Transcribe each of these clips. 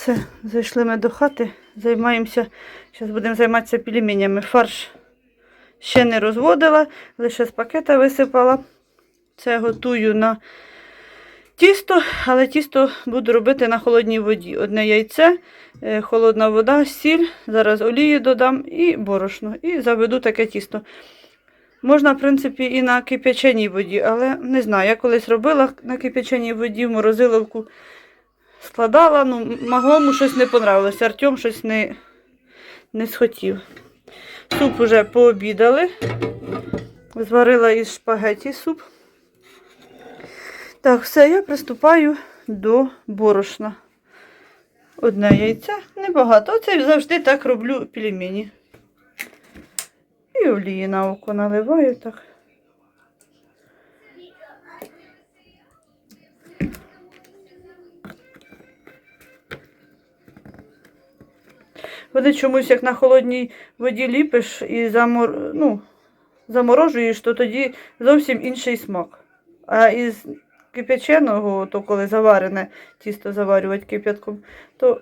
Все, зайшли ми до хати, займаємося. Зараз будемо займатися пельменями. Фарш ще не розводила, лише з пакета висипала. Це готую на тісто, але тісто буду робити на холодній воді. Одне яйце, е, холодна вода, сіль, зараз олію додам і борошно. І заведу таке тісто. Можна, в принципі, і на кип'яченій воді, але не знаю. Я колись робила на кип'яченій воді в морозиловку складала, ну, маглому щось не понравилось. Артем щось не, не схотів. Суп уже пообідали. Зварила із шпагеті суп. Так, все, я приступаю до борошна. Одне яйце, небагато. Оце я завжди так роблю пельмені. І олії на око наливаю так. Вони чомусь, як на холодній воді ліпиш і замор... ну, заморожуєш, то тоді зовсім інший смак. А із кип'яченого, то коли заварене тісто заварювати кип'ятком, то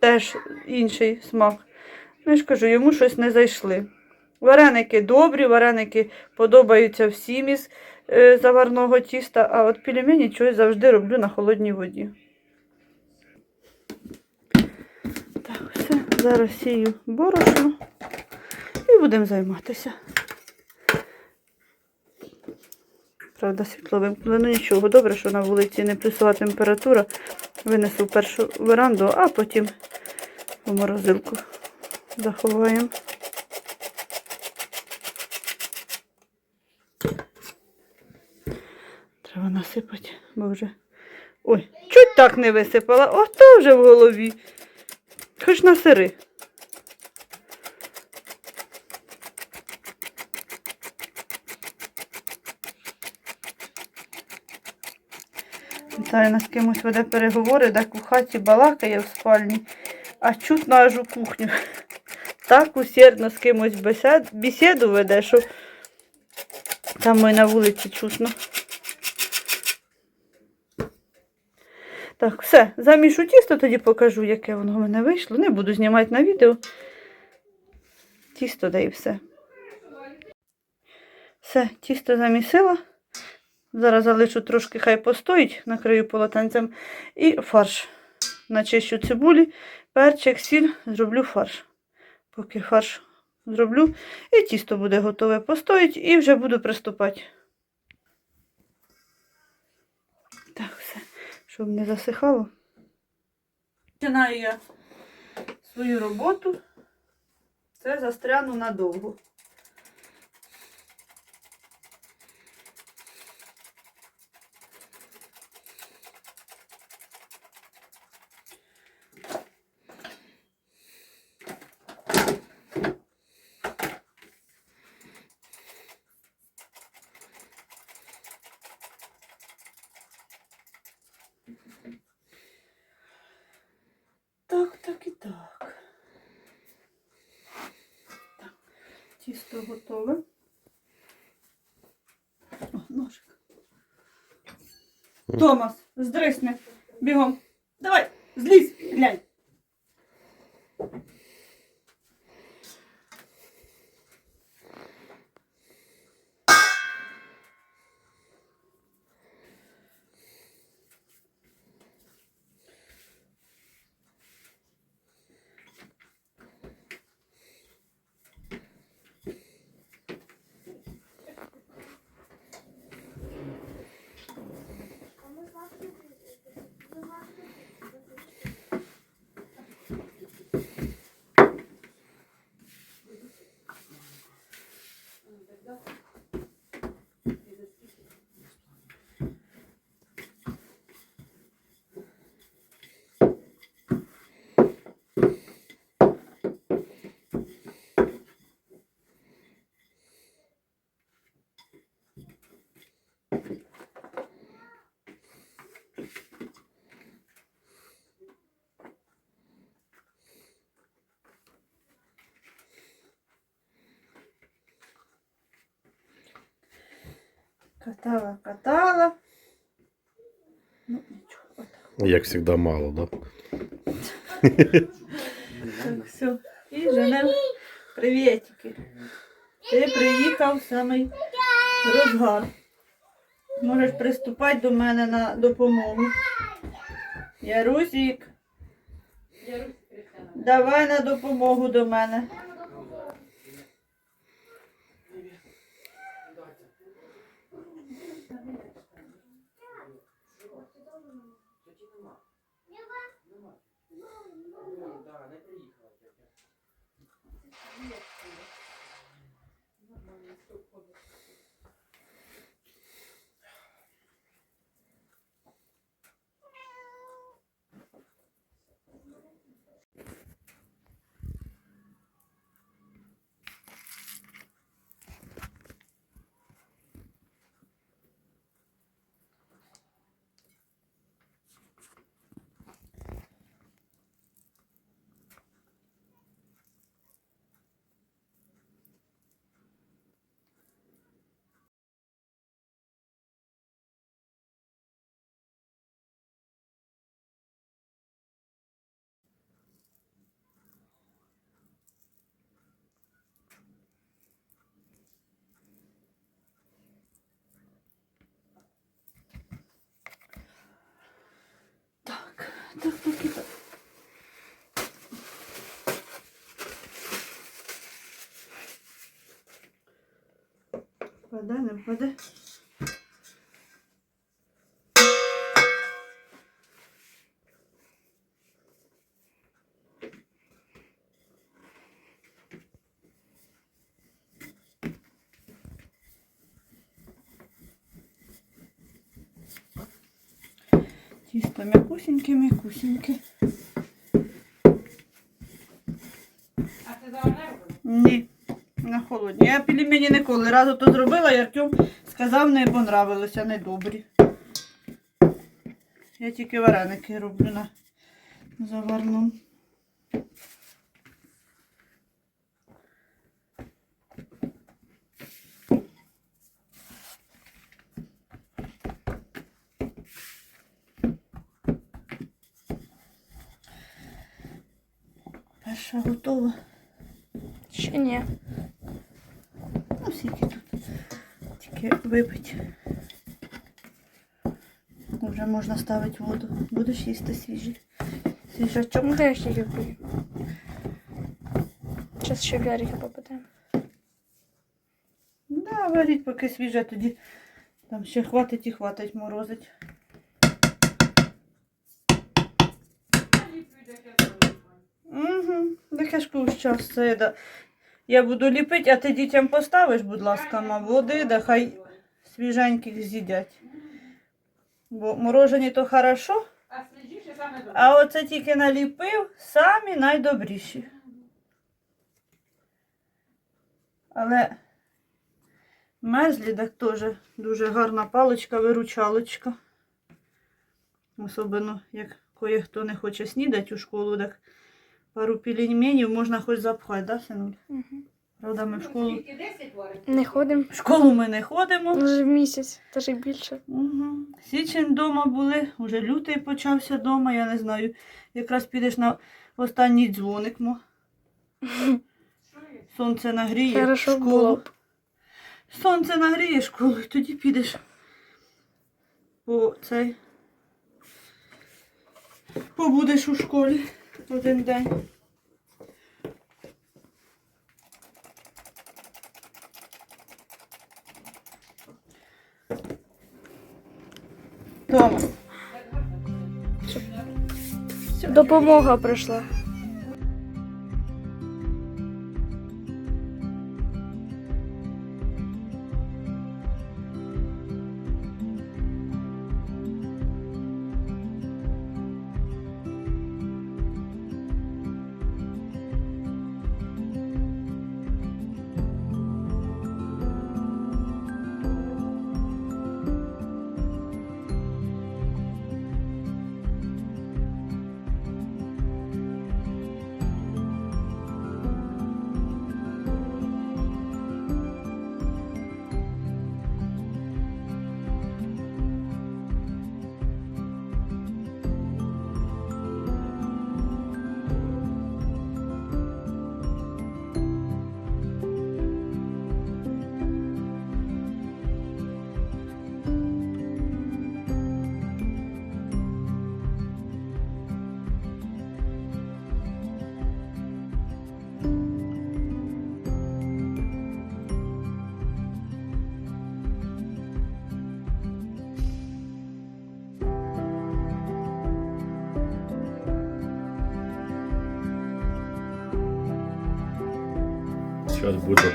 теж інший смак. Ну, я ж кажу, йому щось не зайшли. Вареники добрі, вареники подобаються всім із е, заварного тіста, а от пельмені чогось завжди роблю на холодній воді. Так, все, зараз сію борошно і будемо займатися. Правда, світло вимкнули. Ну нічого, добре, що на вулиці не плюсова температура. Винесу першу веранду, а потім у морозилку заховаємо. Треба насипати, бо вже. Ой, чуть так не висипала, ото вже в голові. Хоч на сири. Віталіна з кимось веде переговори, так у хаті балакає в спальні, а чутно аж у кухню. Так усердно з кимось бесед, бесіду веде, що там і на вулиці чутно. Так, все, замішу тісто, тоді покажу, яке воно в мене вийшло. Не буду знімати на відео. Тісто да і все. Все, тісто замісила. Зараз залишу трошки, хай постоїть, накрию полотенцем. І фарш. Начищу цибулі, перчик, сіль, зроблю фарш. Поки фарш зроблю, і тісто буде готове. Постоїть і вже буду приступати. Так, все, щоб не засихало. Починаю я свою роботу. Це застряну надовго. Так, так і так. Так, тісто готове. О, ножик. Томас, здрисни. Бігом. Давай, злізь, глянь. Катала, катала. Ну, нічого. Як завжди, мало, да? Так, все. І женем привітики. Ти приїхав в самий розгар. Можеш приступати до мене на допомогу. Ярусік. Давай на допомогу до мене. Yeah. Так, так, і так. Впаде, не впаде. Тісто м'якусіньке, м'якусіньке. А ти заварила? Ні, на холодні. Я пельмені ніколи. Разу то зробила, і Артем сказав, не понравилося, не добрі. Я тільки вареники роблю на заварному. Перша готова. Ще ні. Ну, скільки тут. Тільки випити. Вже можна ставити воду. Будеш їсти свіжі. Свіжачок. Ну, де я ще люблю. Зараз ще Гарріха попитаємо. Да, варіть, поки свіже, тоді там ще хватить і хватить морозить. Угу. Так я ж час це. Я буду ліпити, а ти дітям поставиш, будь ласка, ма води, да хай свіженьких з'їдять. Бо морожені то хорошо, А оце тільки наліпив, самі найдобріші. Але мерзлі так теж дуже гарна паличка, виручалочка. Особливо, як кое-хто не хоче снідати у школу, так пару пельменів можна хоч запхати, да, синуль? Угу. Правда, ми в школу. 10 варить. Не ходимо. В школу ми не ходимо. Вже місяць, та ж й більше. Угу. Січень вдома були, вже лютий почався вдома, я не знаю. Якраз підеш на останній дзвоник. Мо. Сонце нагріє. Хорошо школу. було б. Сонце нагріє школу, і тоді підеш по цей. Побудеш у школі один день. Тома. Допомога прийшла.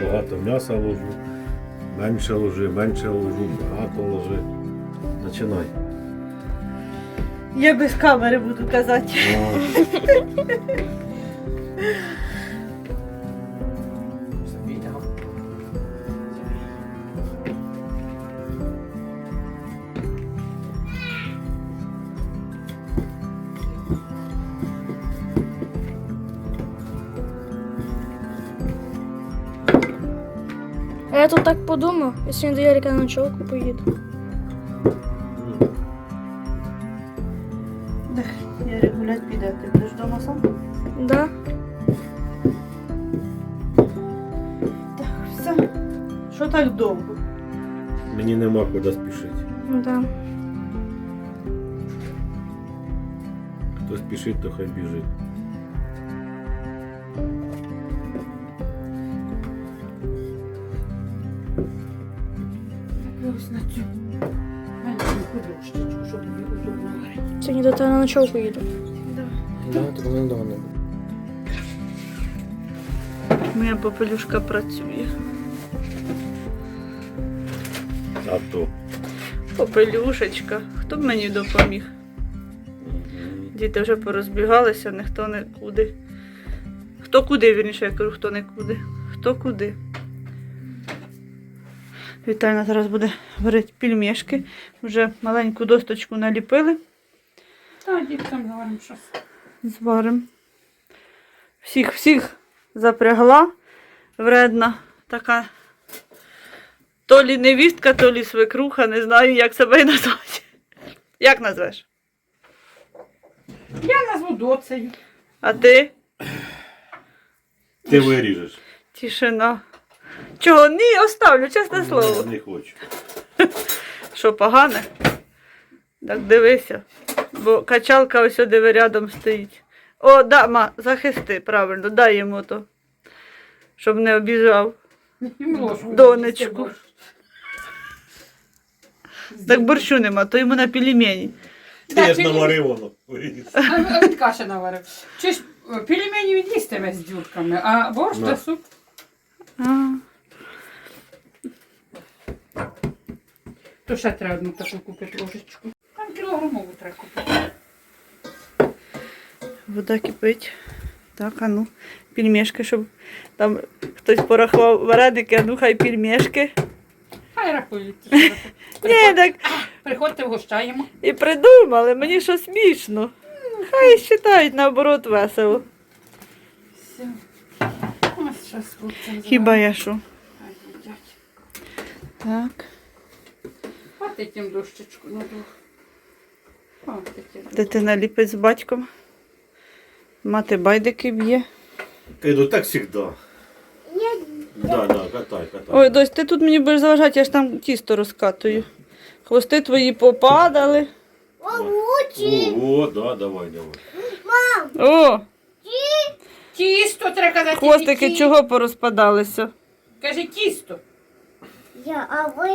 Багато м'яса ложу, менше ложи, менше ложу, багато ложи. Починай. Я без камери буду казати. я тут так подумав, я сьогодні до Ярика на ночовку поїду. Я регулять піде, ти будеш вдома сам? Да? Так, все. Що так довго? Мені нема куди спішити. Да. Хто спішить, то хай біжить. До тебе на ночовку їду. Да, так не давно. Моя попелюшка працює. А то. Попелюшечка. Хто б мені допоміг? Діти вже порозбігалися, ніхто не куди. Хто куди, вірніше, я кажу, хто не куди. Хто куди. Вітальна зараз буде варити пільмешки. Вже маленьку досточку наліпили. Та діткам говоримо щось. Зваримо. Всіх, всіх запрягла. Вредна така. То лі невістка, то лі свекруха, не знаю, як себе і назвати. Як назвеш? Я назву доцею. А ти? Ти виріжеш. Тишина. Чого? Ні, оставлю, чесне слово. Не хочу. Що, погане? Так дивися. Бо качалка ось о, рядом стоїть. О, да, ма, захисти, правильно, дай йому то. Щоб не обіжав. Донечку. Так борщу нема, то йому на пельмені. Ти Да, ж наварив воно. А, він каші наварив. Чи ж е, пельмені він їстиме з дюрками, а борщ Да. та суп. А, То ще треба одну таку купити ложечку. Там кілограмову треба купити. Вода кипить. Так, а ну, пельмешки, щоб там хтось порахував вареники, а ну хай пельмешки. Хай рахують. Ні, так Приходьте, вгощаємо. і придумали, мені що смішно. Хай вважають наоборот весело. Все. Ось Хіба я що? Так. Хватить їм дощечку на. Хватить. Дитина ліпить з батьком. Мати байдики б'є. Ну так завжди. Да, да, катай, катай. Ой, дось, ти тут мені будеш заважати, я ж там тісто розкатую. Хвости твої попадали. Ого, да, давай, давай. О, Тісто треба казати. хвостики ті- чого порозпадалися? Каже тісто. Я, а ви?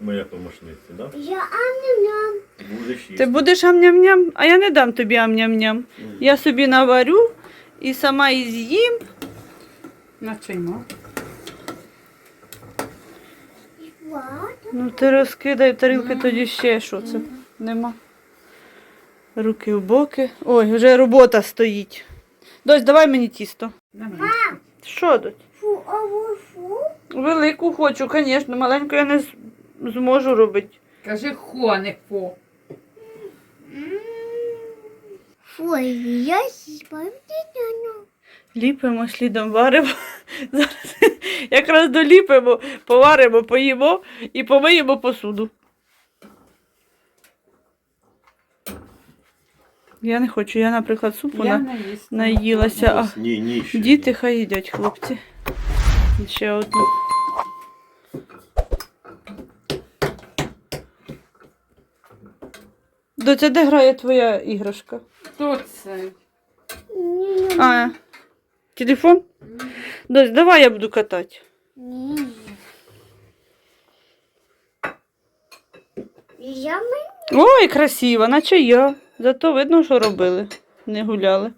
Моя помощниця, да? Я ам-ням-ням. Будеш їсти. Ти будеш ам-ням-ням, а я не дам тобі ам-ням-ням. Я собі наварю і сама і з'їм. Начимо. Ну ти розкидай тарілки тоді ще що це? Нема. Руки в боки. Ой, вже робота стоїть. Дось, давай мені тісто. Що дось? Фу, а ви фу? Велику хочу, звісно, маленьку я не зможу робити. Кажи хо, не фо. Я їбаю. Ліпимо, слідом варимо. Зараз якраз доліпимо, поваримо, поїмо і помиємо посуду. Я не хочу, я, наприклад, супу Я на... наїлася. А Ні, ні, ще. діти хай їдять, хлопці. Ще одну. Доця, де грає твоя іграшка? Хто це? А, телефон? Дось, давай я буду катати. Ні. Я. Ой, красиво, наче я. Зато видно, що робили. Не гуляли.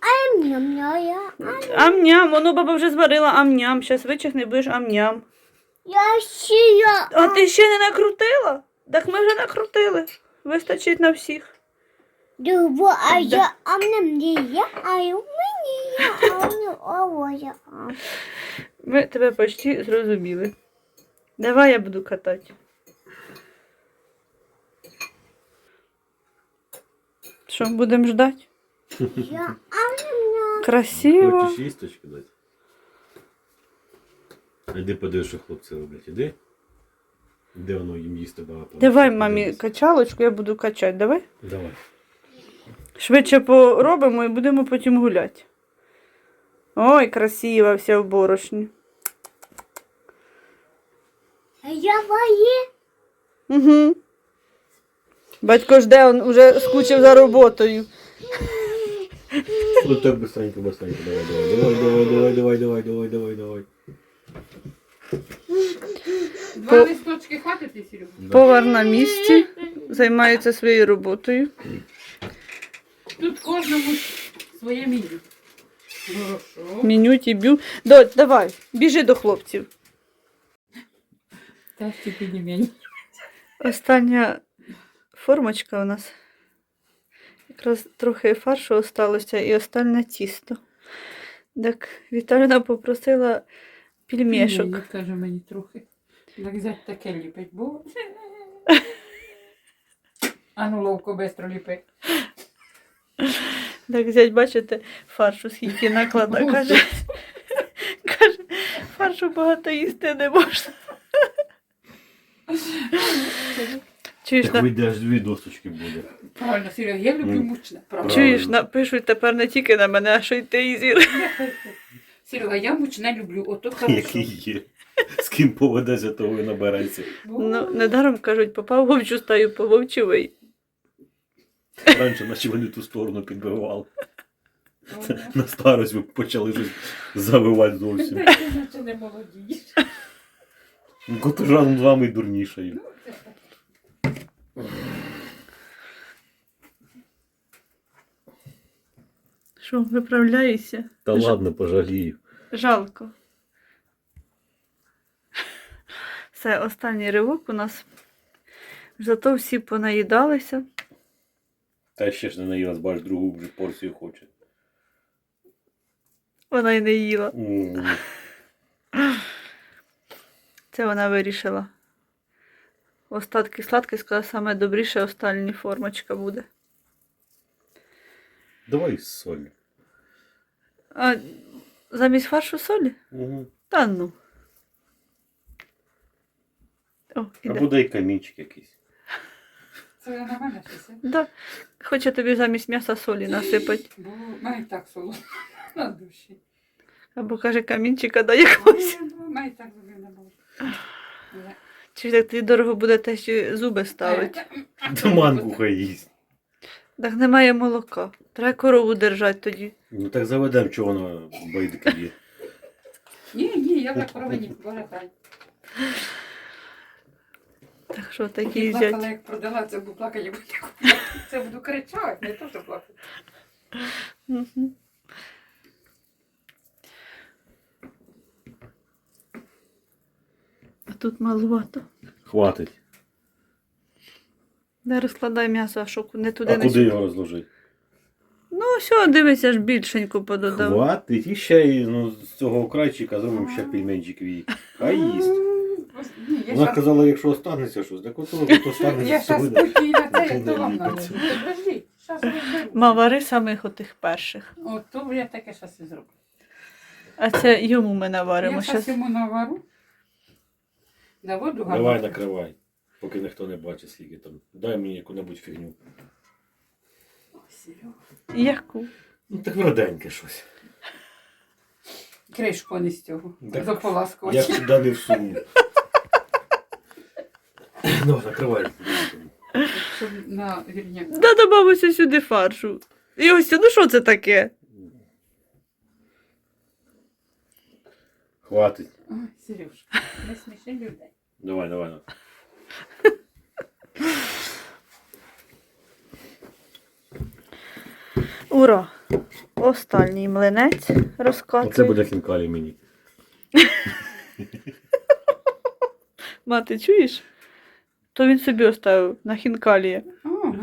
Ам-ням-ня-я. Амням, воно баба вже зварила амням. Щас вичихне, будеш амням. Я сія. А ти ще не накрутила? Так ми вже накрутили. Вистачить на всіх. Дубо, а я а мені я, а у нього я. Ми тебе почти зрозуміли. Давай я буду катати. Що, будемо ждати? Я ам-ням-ня. Красиво. Хочеш їсточки дати? Іди подивись, що хлопці роблять. Іди. Де воно їм їсти багато. Давай мамі качалочку, я буду качати. Давай. Давай. Швидше поробимо і будемо потім гуляти. Ой, красива вся в борошні. А я ває. Угу. Батько жде, він уже скучив за роботою. Ну так быстренько, быстренько. давай, Давай, давай, давай, давай, давай, давай, давай, давай. Два По- листочки хватить, Серега? Повар на місці, займається своєю роботою. Тут кожному своє меню. Хорошо. Меню б'ю. Доть, давай, біжи до хлопців. Остання формочка у нас. Якраз трохи фаршу осталося і остальне тісто. Так, Віталіна попросила пельмешок. Каже мені трохи. Так взять таке ліпить, бо. Ану ловко бестро ліпить. Так взять, бачите, фаршу скільки наклада. Каже, каже, фаршу багато їсти не можна. Чуєш, Так на, вийде аж дві досточки буде. Правильно, Серега, я люблю мучне. Правда. чуєш, напишуть тепер не тільки на мене, а що й ти Ізір. Серега, я мучне люблю, ото Який є. З ким поведеться, того і набереться. Ну, недаром кажуть, попав вовчу стаю, по вовчувий. Раніше, наче вони ту сторону підбивали. На старость ви почали щось завивати зовсім. Наче не молодієш. Кото разом з вами й дурнішаю. Ну, це. Що, виправляєшся? Та ладно, пожалію. Жалко. Все, останній ривок у нас. Зато всі понаїдалися. Та ще ж не наїлась, бач, другу вже порцію хоче. Вона й не їла. Це вона вирішила. Остатки сладкі, сказала, саме добріше остання формочка буде. Давай з солі. А замість фаршу солі? Угу. Та ну. О, іде. Або дай камінчик якийсь. Це щось. е? Да. Хоче тобі замість м'яса солі насипати. Бо має так солодко на душі. Або каже камінчика дай якогось. Має так зубів не було. Чи так тобі дорого буде те, що зуби ставити? Та манку хай їсть. Так немає молока. Треба корову держати тоді. Ну так заведем, чого вона байдики є. Ні, ні, я вже коровині повертаю. Так що такі Я плакала, як продала, це буду плакати, я буду це буду кричати, не то, що плакати. А тут маловато. Хватить. Не розкладай м'ясо, а що не туди А не куди його розложити? Ну, все, дивися, ж більшенько пододав. Хватить. І ще ну, з цього крайчика зробимо ще пельменчик їй. Хай їсть. Ні, я Вона щас- казала, якщо останеться щось, так ото от Я останеться. зараз сьогодні. спокійно, це то вам надо. Подожди. Мавари самих отих перших. От то я таке зараз і зроблю. А це йому ми наваримо. Я зараз Щас... йому навару. На воду гарно. Давай накривай, поки ніхто не бачить, скільки там. Дай мені яку-небудь фігню. Ой. Яку? Ну так вроденьке щось. Кришку не з цього. Так, Я Заполаскувати. сюди не всуну. Ну, накривай. Щоб на вірняк. Да добавився сюди фаршу. І ось, ну що це таке? Хватить. Ой, Сереж, не сміши людей. Давай, давай. Ура! останній млинець розкатую. Оце буде хінкалі мені. Мати, чуєш? То він собі оставив на хінкалії. Ого.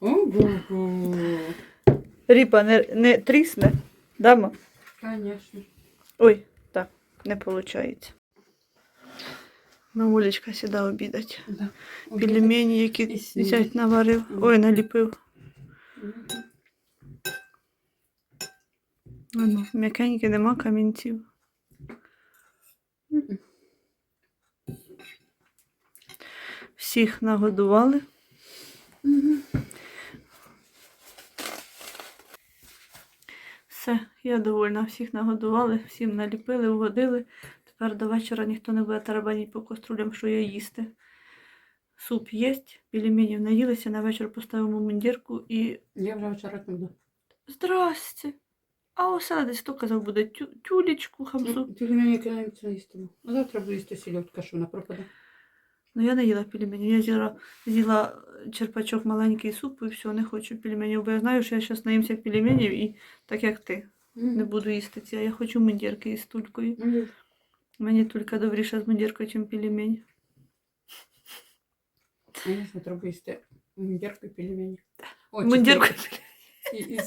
Ого. Ріпа не, не трісне. Дама? Конечно. Ой, так, не виходить. Мамулечка сюди обідать. Да. Пельмені, які зять наварив. Ой, наліпив. Ну, м'якенькі нема камінців. Всіх нагодували. Все, я довольна. Всіх нагодували, всім наліпили, угодили. Тепер до вечора ніхто не буде тарабанити по каструлям, що я їсти. Суп є, пельменів наїлися, на вечір поставимо мундірку і. Я вже вчора не буду. Здрасте! А оселедець хто казав буде тю, тюлечку, хамсу. Ти мені не їстиму. Завтра буду їсти сільотка, що вона пропаде. Ну я не їла пельменів. Я з'їла, з'їла черпачок маленький супу і все, не хочу пельменів, бо я знаю, що я зараз наїмся пельменів і так як ти. Не буду їсти ці, а я хочу мундірки із тулькою. Мені тільки добріше з мундіркою, ніж пельмень. Звісно, треба їсти мундірку і пельмені. Мундірку. І, і.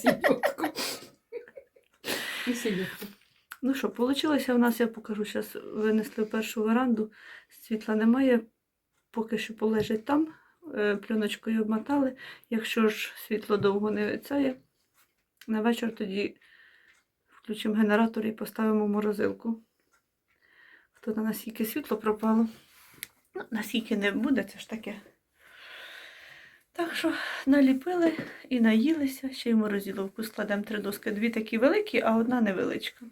І сільотку. Ну що, вийшло в нас, я покажу, зараз винесли першу веранду, світла немає, поки що полежить там, е, пленочкою обмотали. Якщо ж світло довго не цяє, на вечір тоді включимо генератор і поставимо в морозилку. Хто на наскільки світло пропало. Ну, наскільки не буде, це ж таке. Так що наліпили і наїлися, ще й морозиловку складемо три доски. Дві такі великі, а одна невеличка.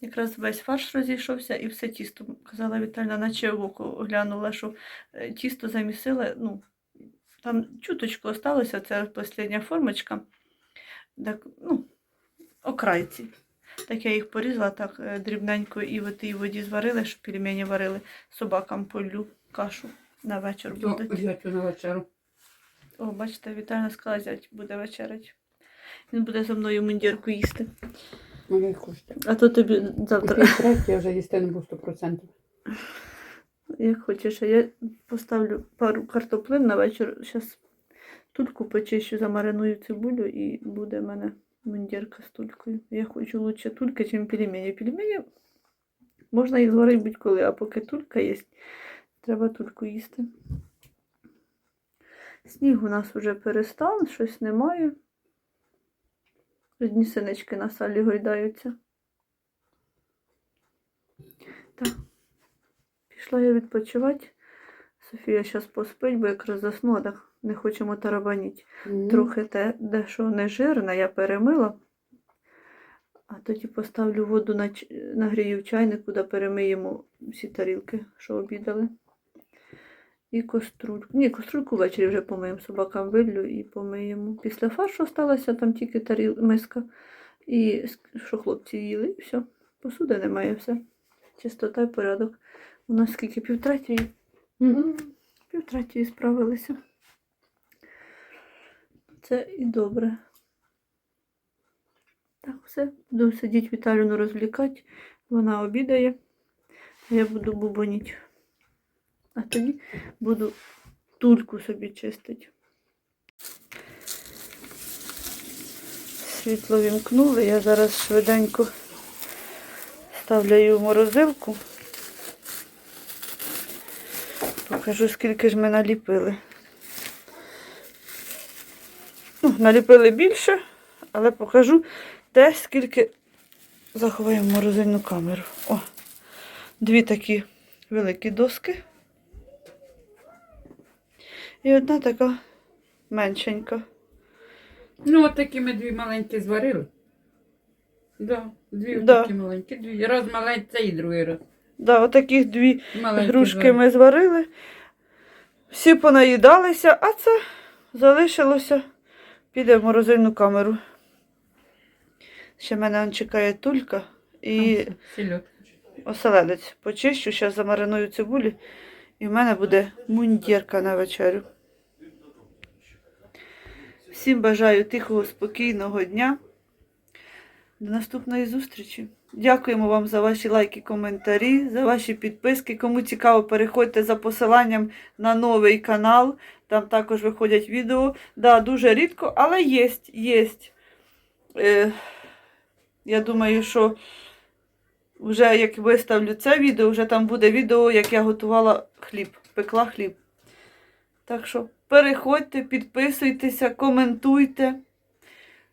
Якраз весь фарш розійшовся і все тісто, казала Вітальна, наче в око глянула, що е, тісто замісила, ну, там чуточку осталося, це остання формочка, так, ну, окрайці. Так я їх порізала так е, дрібненько і в тій воді зварили, щоб пельмені варили, собакам полю кашу на вечір буде. взяти на вечеру. О, бачите, Вітальна сказала, зять буде вечерять. Він буде за мною мундірку їсти. Мене хочете. А то тобі завтра. Третє я вже їсти не буду 100%. Як хочеш, а я поставлю пару картоплин на вечір. Зараз тульку почищу, замариную цибулю і буде в мене мундірка з тулькою. Я хочу лучше тульки, ніж пельмені. Пельмені можна їх зварити будь-коли, а поки тулька є, треба тульку їсти. Сніг у нас вже перестав, щось немає. Одні синички на салі гойдаються. Так. Пішла я відпочивати. Софія зараз поспить, бо якраз заснула, так не хочемо тарабаніти. Трохи те, дещо не жирне, я перемила. А тоді поставлю воду нагрію в чайник, куди перемиємо всі тарілки, що обідали. І каструльку. Ні, каструльку ввечері вже помиємо собакам виллю і помиємо. Після фаршу сталася там тільки таріл, миска. І що хлопці їли, і все. Посуди немає, все. Чистота і порядок. У нас скільки півтретьої? Мгм. Півтретьої справилися. Це і добре. Так, все. Буду сидіти Віталіну розвлікати. Вона обідає, а я буду бубоніть. А тоді буду тульку собі чистити. Світло вімкнули, я зараз швиденько ставлю її в морозилку. Покажу, скільки ж ми наліпили. Ну, наліпили більше, але покажу те, скільки заховаємо морозильну камеру. О, дві такі великі доски. І одна така меншенька. Ну, от такі ми дві маленькі зварили. Да, дві Да. такі маленькі, дві. Раз маленькі і другий раз. Да, отаких дві Маленькі грушки зварили. ми зварили. Всі понаїдалися, а це залишилося. Піде в морозильну камеру. Ще мене он чекає тулька і оселедець. Почищу, зараз замариную цибулі, і в мене буде мундірка на вечерю. Всім бажаю тихого, спокійного дня. До наступної зустрічі. Дякуємо вам за ваші лайки, коментарі, за ваші підписки. Кому цікаво, переходьте за посиланням на новий канал. Там також виходять відео. Да, дуже рідко, але є. є. Е, я думаю, що вже як виставлю це відео, вже там буде відео, як я готувала хліб, пекла хліб. Так що переходьте, підписуйтеся, коментуйте,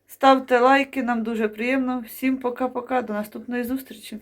ставте лайки, нам дуже приємно. Всім пока-пока, до наступної зустрічі.